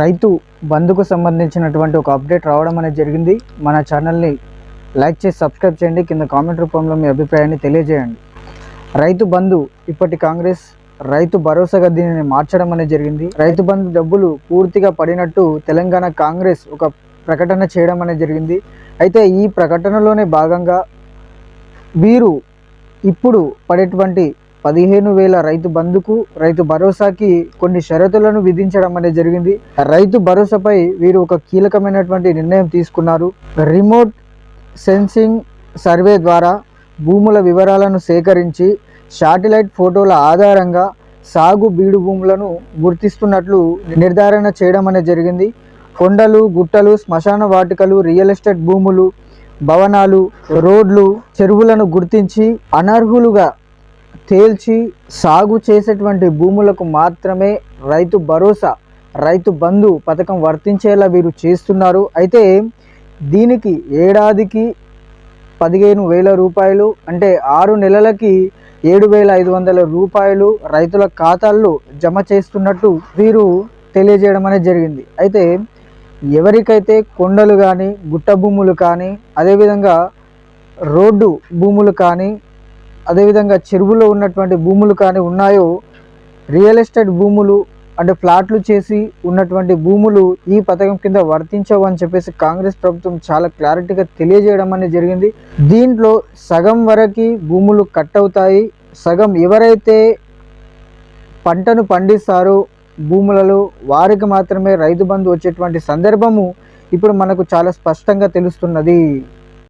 రైతు బంధుకు సంబంధించినటువంటి ఒక అప్డేట్ రావడం అనేది జరిగింది. మన ఛానల్ని లైక్ చేసి సబ్స్క్రైబ్ చేయండి. కింద కామెంట్ రూపంలో మీ అభిప్రాయాన్ని తెలియజేయండి. రైతు బంధు ఇప్పటి కాంగ్రెస్ రైతు భరోసాగా దీనిని మార్చడం అనేది జరిగింది. రైతు బంధు డబ్బులు పూర్తిగా పడినట్టు తెలంగాణ కాంగ్రెస్ ఒక ప్రకటన చేయడం అనేది జరిగింది. అయితే ఈ ప్రకటనలోనే భాగంగా వీరు ఇప్పుడు పడేటువంటి పదిహేను వేల రైతు బంధుకు రైతు భరోసాకి కొన్ని షరతులను విధించడం అనేది జరిగింది. రైతు భరోసాపై వీరు ఒక కీలకమైనటువంటి నిర్ణయం తీసుకున్నారు. రిమోట్ సెన్సింగ్ సర్వే ద్వారా భూముల వివరాలను సేకరించి శాటిలైట్ ఫోటోల ఆధారంగా సాగు బీడు భూములను గుర్తిస్తున్నట్లు నిర్ధారణ చేయడం అనేది జరిగింది. కొండలు గుట్టలు శ్మశాన వాటికలు రియల్ ఎస్టేట్ భూములు భవనాలు రోడ్లు చెరువులను గుర్తించి అనర్హులుగా తేల్చి సాగు చేసేటువంటి భూములకు మాత్రమే రైతు భరోసా రైతు బంధు పథకం వర్తించేలా వీరు చేస్తున్నారు. అయితే దీనికి ఏడాదికి పదిహేను వేల రూపాయలు అంటే ఆరు నెలలకి ఏడు వేల ఐదు వందల రూపాయలు రైతుల ఖాతాల్లో జమ చేస్తున్నట్టు వీరు తెలియజేయడం అనేది జరిగింది. అయితే ఎవరికైతే కొండలు కానీ గుట్ట భూములు కానీ అదేవిధంగా రోడ్డు భూములు కానీ అదేవిధంగా చెరువులో ఉన్నటువంటి భూములు కానీ ఉన్నాయో రియల్ ఎస్టేట్ భూములు అంటే ఫ్లాట్లు చేసి ఉన్నటువంటి భూములు ఈ పథకం కింద వర్తించవు అని చెప్పేసి కాంగ్రెస్ ప్రభుత్వం చాలా క్లారిటీగా తెలియజేయడం అనేది జరిగింది. దీంట్లో సగం వరకు భూములు కట్ అవుతాయి. సగం ఎవరైతే పంటను పండిస్తారో భూములలో వారికి మాత్రమే రైతు బంధు వచ్చేటువంటి సందర్భము ఇప్పుడు మనకు చాలా స్పష్టంగా తెలుస్తున్నది.